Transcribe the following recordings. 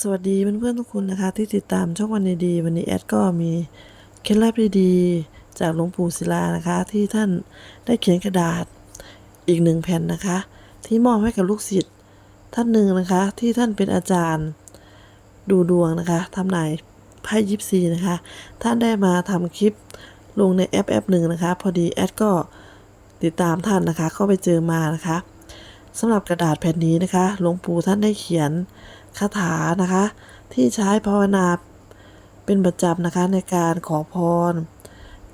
สวัสดีเพื่อนๆทุกคนนะคะที่ติดตามช่องวันดีวันนี้แอดก็มีเคล็ดลับดีๆจากหลวงปู่ศิลานะคะ ที่ท่านได้เขียนกระดาษอีกหนึ่งแผ่นนะคะ ที่มอบให้กับลูกศิษย์ท่านหนึ่งนะคะ ที่ท่านเป็นอาจารย์ดูดวงนะคะทำนายไพ่ยิปซีนะคะ ท่านได้มาทำคลิปลงในแอปแอปหนึ่งนะคะ พอดีแอดก็ติดตามท่านนะคะ เข้าไปเจอมานะคะสำหรับกระดาษแผ่นนี้นะคะหลวงปู่ท่านได้เขียน คาถานะคะ ที่ใช้ภาวนาเป็นประจำนะคะในการขอพร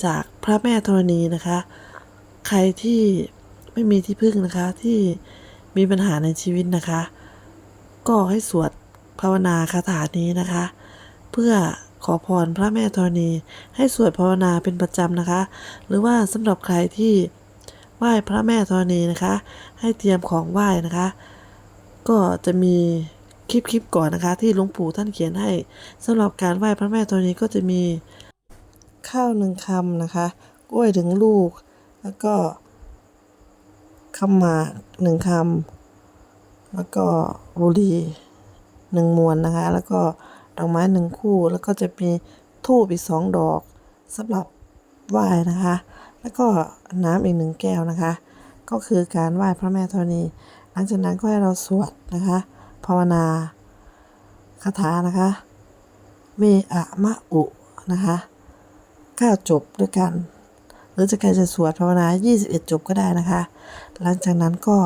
จากพระแม่ธรณีนะคะ ใครที่ไม่มีที่พึ่งนะคะที่มีปัญหาในชีวิตนะคะ ก็ให้สวดภาวนาคาถานี้นะคะ เพื่อขอพรพระแม่ธรณี ให้สวดภาวนาเป็นประจำนะคะ หรือว่าสำหรับใครที่ไหว้พระแม่ธรณีนะคะ ให้เตรียมของไหว้นะคะ ก็จะมี คลิปคลิปก่อนนะคะ ที่หลวงปู่ท่านเขียนให้สำหรับการไหว้พระแม่ธรณีก็จะมีข้าวหนึ่งคำนะคะ กล้วยถึงลูก แล้วก็คำหมากหนึ่งคำแล้วก็บุหรี่หนึ่งมวนนะคะ แล้วก็ดอกไม้หนึ่งคู่ แล้วก็จะมีทูบอีกสองดอกสำหรับไหว้นะคะ แล้วก็น้ำอีกหนึ่งแก้วนะคะ ก็คือการไหว้พระแม่ธรณี หลังจากนั้นก็ให้เราสวดนะคะ ภาวนาคาถานะคะ เมอะมะอุนะคะก้าจบด้วยกัน หรือจะใครจะสวดภาวนา 21 จบก็ได้นะคะ หลังจากนั้นก็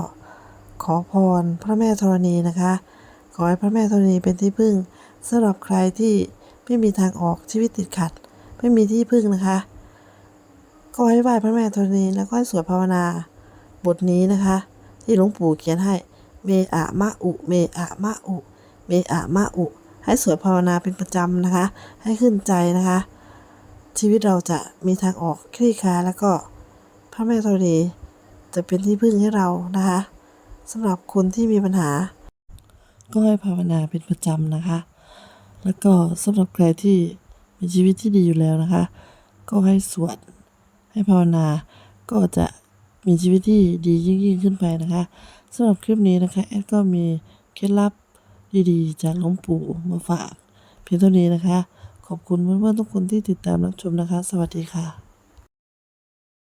ขอพรพระแม่ธรณีนะคะ ขอให้พระแม่ธรณีเป็นที่พึ่งสำหรับใครที่ไม่มีทางออกชีวิตติดขัด ไม่มีที่พึ่งนะคะ ก็ให้ไหว้พระแม่ธรณีแล้วก็ให้สวดภาวนาบทนี้นะคะ ที่หลวงปู่เขียนให้ เมอะมะอุ เมอะมะอุ เมอะมะอุ ให้สวดภาวนาเป็นประจำนะคะ ให้ขึ้นใจนะคะ ชีวิตเราจะมีทางออกคลี่คลายแล้วก็พระแม่ธรณีจะเป็นที่พึ่งให้เรานะคะสำหรับคนที่มีปัญหา ก็ให้ภาวนาเป็นประจำนะคะ แล้วก็สำหรับใครที่มีชีวิตที่ดีอยู่แล้วนะคะ ก็ให้สวดให้ภาวนาก็จะมีชีวิตที่ดียิ่งยิ่งขึ้นไปนะคะ สำหรับคลิปนี้นะคะแอดก็มีเคล็ดลับดีๆ จากหลวงปู่มาฝาก เพียงเท่านี้นะคะ ขอบคุณเพื่อนๆทุกคนที่ติดตามรับชมนะคะ สวัสดีค่ะ